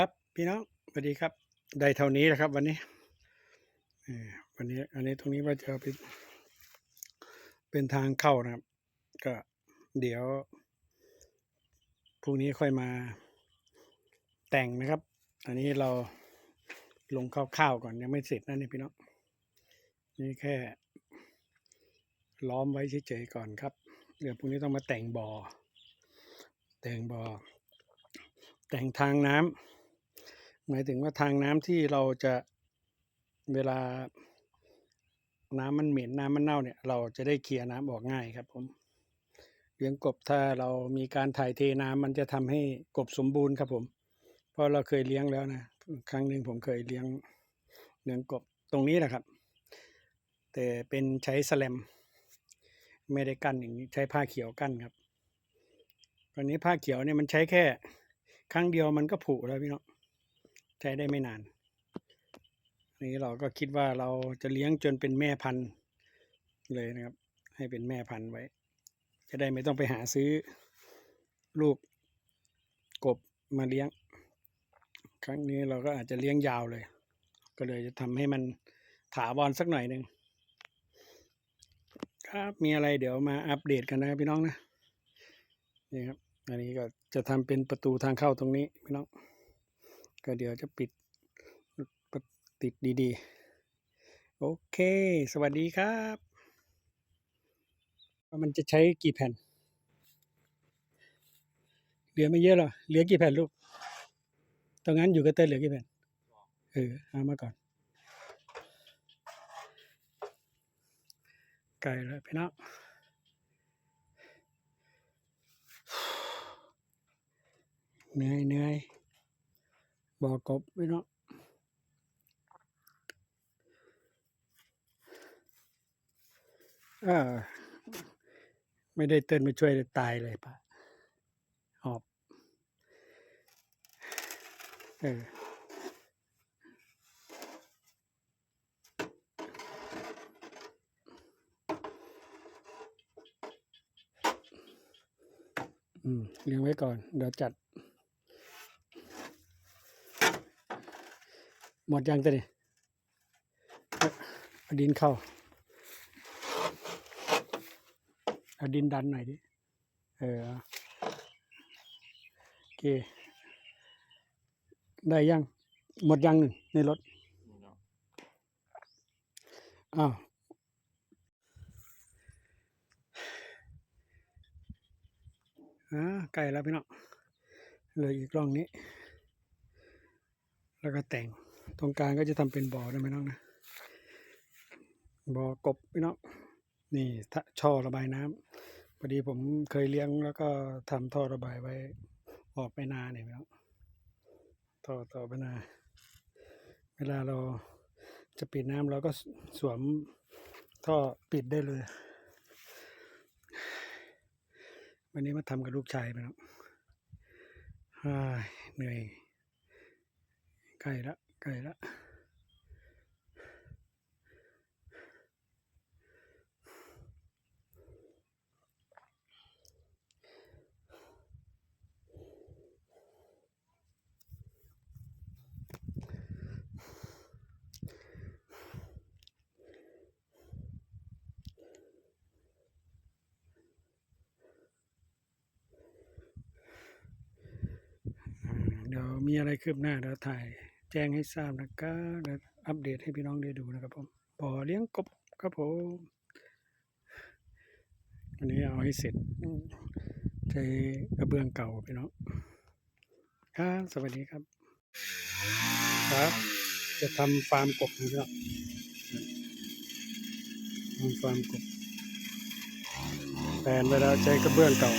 ครับพี่น้องสวัสดีครับ ได้เท่านี้แหละครับ วันนี้เอ่อวันนี้ อันนี้ตรงนี้ว่าจะเอาไเป็นเป็นทางเข้านะครับ ก็เดี๋ยวพรุ่งนี้ค่อยมาแต่งนะครับ อันนี้เราลงคร่าวๆก่อนยังไม่เสร็จนะนี่พี่น้องนี่แค่ล้อมไว้เฉยๆก่อนครับ เดี๋ยวพรุ่งนี้ต้องมาแต่งบอ่อแต่งบอ่อแต่งทางน้ำ หมายถึงว่าทางน้ำที่เราจะเวลาน้ำมันเหม็นน้ำมันเน่าเนี่ย เราจะได้เคลียร์น้ำออกง่ายครับผมเลี้ยงกบถ้าเรามีการถ่ายเทน้ำมันจะทำให้กบสมบูรณ์ครับผม เพราะเราเคยเลี้ยงแล้วนะ ครั้งหนึ่งผมเคยเลี้ยงเลี้ยงกบตรงนี้แหละครับ แต่เป็นใช้แสแลม ไม่ได้กั้นอย่างนี้ใช้ผ้าเขียวกั้นครับวันนี้ผ้าเขียวเนี่ยมันใช้แค่ ครั้งเดียวมันก็ผุแล้วพี่น้อง ช้ได้ไม่นาน นี่เราก็คิดว่าเราจะเลี้ยงจนเป็นแม่พันธุ์เลยนะครับ ให้เป็นแม่พันธุ์ไว้ จะได้ไม่ต้องไปหาซื้อลูกกบมาเลี้ยง ครั้งนี้เราก็อาจจะเลี้ยงยาวเลย ก็เลยจะทำให้มันถาวรสักหน่อยหนึ่งครับมีอะไรเดี๋ยวมาอัปเดตกันนะครับพี่น้องนะนี่ครับอันนี้ก็จะทำเป็นประตูทางเข้าตรงนี้พี่น้อง ก็เดี๋ยวจะปิดติดดีๆ โอเค สวัสดีครับมันจะใช้กี่แผ่น เหลือไม่เยอะหรอ เหลือกี่แผ่นลูกตรงนั้นอยู่กับเต้นเหลือกี่แผ่น เออ เอามาก่อน ไกลแล้วพี่น้องเหนื่อยเหนื่อย บอกกบพี่เน้องเออไม่ได้เต้นมาช่วยตายเลยปะหอบ เออเลี้ยงไว้ก่อน เดี๋ยวจัด หมดยังตัวนี้เอาดินเข้าเอาดินดันหน่อยดิ เออเอาโอเค ได้ยัง หมดยังหนึ่งในรถ อ้าวอ่าใกล้แล้วพี่น้องเลยอีกร่องนี้ แล้วก็แต่ง ตรงกลางก็จะทำเป็นบ่อได้ไหมน้องนะบ่อกบพี่น้องนี่ช่อระบายน้ำพอดีผมเคยเลี้ยงแล้วก็ทำท่อระบายไว้ออกไปนาเนี่ยพี่น้องท่อต่อไปนา เวลาเราจะปิดน้ำเราก็สวมท่อปิดได้เลย วันนี้มาทำกับลูกชายไปแล้วฮ่ายเหนื่อยใกล้ละ ใกลละเดี๋ยวมีอะไรคืบหน้าเดี๋ยวถ่าย แจ้งให้ทราบนะครับเดี๋ยวอัปเดตให้พี่น้องได้ดูนะครับผมบ่อเลี้ยงกบครับผมวันนี้เอาให้เสร็จใช้กระเบื้องเก่าพี่น้องครับสวัสดีครับ ครับ จะทำฟาร์มกบนะครับทำฟาร์มกบแผนเวลาใช้กระเบื้องเก่า